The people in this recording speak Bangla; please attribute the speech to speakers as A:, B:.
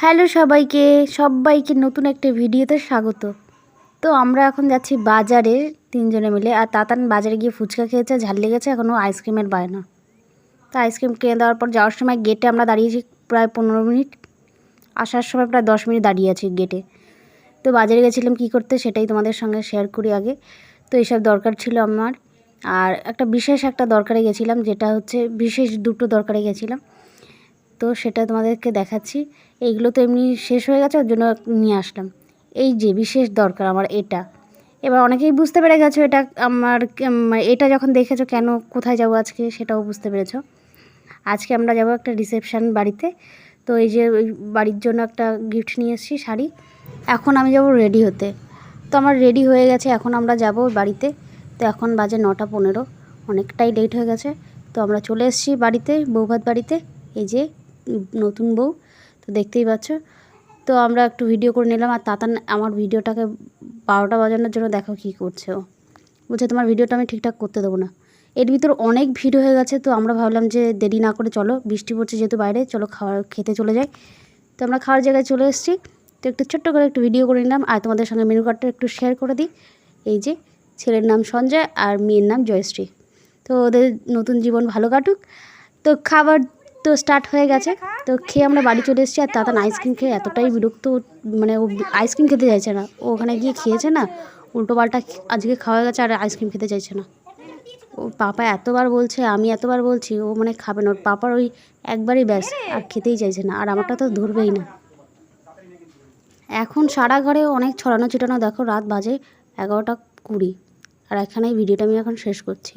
A: হ্যালো সবাইকে সবাইকে নতুন একটা ভিডিওতে স্বাগত। তো আমরা এখন যাচ্ছি বাজারে তিনজনে মিলে, আর তাতান বাজারে গিয়ে ফুচকা খেয়েছে, ঝাল লেগেছে এখনও আইসক্রিমের বায়না। তো আইসক্রিম কিনে দেওয়ার পর যাওয়ার সময় গেটে আমরা দাঁড়িয়েছি প্রায় পনেরো মিনিট। আসার সময় প্রায় দশ মিনিট দাঁড়িয়ে আছি গেটে তো বাজারে গেছিলাম কী করতে সেটাই তোমাদের সঙ্গে শেয়ার করি আগে। তো এইসব দরকার ছিল আমার। আর একটা বিশেষ একটা দরকারে গেছিলাম, যেটা হচ্ছে বিশেষ দুটো দরকারে গেছিলাম। তো সেটা তোমাদেরকে দেখাচ্ছি। এইগুলো তো এমনি শেষ হয়ে গেছে, ওর জন্য নিয়ে আসলাম। এই যে বিশেষ দরকার আমার এটা। এবার অনেকেই বুঝতে পেরে গেছো এটা আমার এটা যখন দেখেছ কেন কোথায় যাব আজকে, সেটাও বুঝতে পেরেছ। আজকে আমরা যাব একটা রিসেপশান বাড়িতে। তো এই যে বাড়ির জন্য একটা গিফট নিয়ে এসেছি শাড়ি। এখন আমি যাব রেডি হতে। তো আমার রেডি হয়ে গেছে, এখন আমরা যাব বাড়িতে। তো এখন বাজে নটা পনেরো, অনেকটাই লেট হয়ে গেছে। তো আমরা চলে এসেছি বাড়িতে, বৌভাত বাড়িতে, এই যে নতুন বউ, তো দেখতেই পাচ্ছ। তো আমরা একটু ভিডিও করে নিলাম, আর তাতান আমার ভিডিওটাকে বারোটা বাজানোর জন্য দেখো কী করছে ও। বলছে, তোমার ভিডিওটা আমি ঠিকঠাক করতে দেবো না। এর ভিতর অনেক ভিড় হয়ে গেছে, তো আমরা ভাবলাম যে দেরি না করে চলো, বৃষ্টি পড়ছে যেহেতু বাইরে, চলো খাওয়ার খেতে চলে যাই। তো আমরা খাওয়ার জায়গায় চলে এসেছি। তো একটু ছোট্ট করে একটু ভিডিও করে নিলাম, আর তোমাদের সঙ্গে মেনু কার্ডটা একটু শেয়ার করে দিই। এই যে ছেলের নাম সঞ্জয় আর মেয়ের নাম জয়শ্রী। তো ওদের নতুন জীবন ভালো কাটুক। তো খাবার তো স্টার্ট হয়ে গেছে। তো খেয়ে আমরা বাড়ি চলে এসেছি আর তাতান আইসক্রিম খেয়ে এতটাই বিরক্ত মানে ও আইসক্রিম খেতে চাইছে না। ও ওখানে গিয়ে খেয়েছে না, উল্টো পাল্টা আজকে খাওয়া গেছে আর আইসক্রিম খেতে চাইছে না। ও পাপা এতবার বলছে, আমি এতবার বলছি, ও মানে খাবে না। ওর পাপার ওই একবারই ব্যাস, আর খেতেই চাইছে না। আর আমারটা তো ধরবেই না। এখন সারা ঘরে অনেক ছড়ানো ছিটানো দেখো, রাত বাজে এগারোটা কুড়ি। আর এখানেই ভিডিওটা আমি এখন শেষ করছি।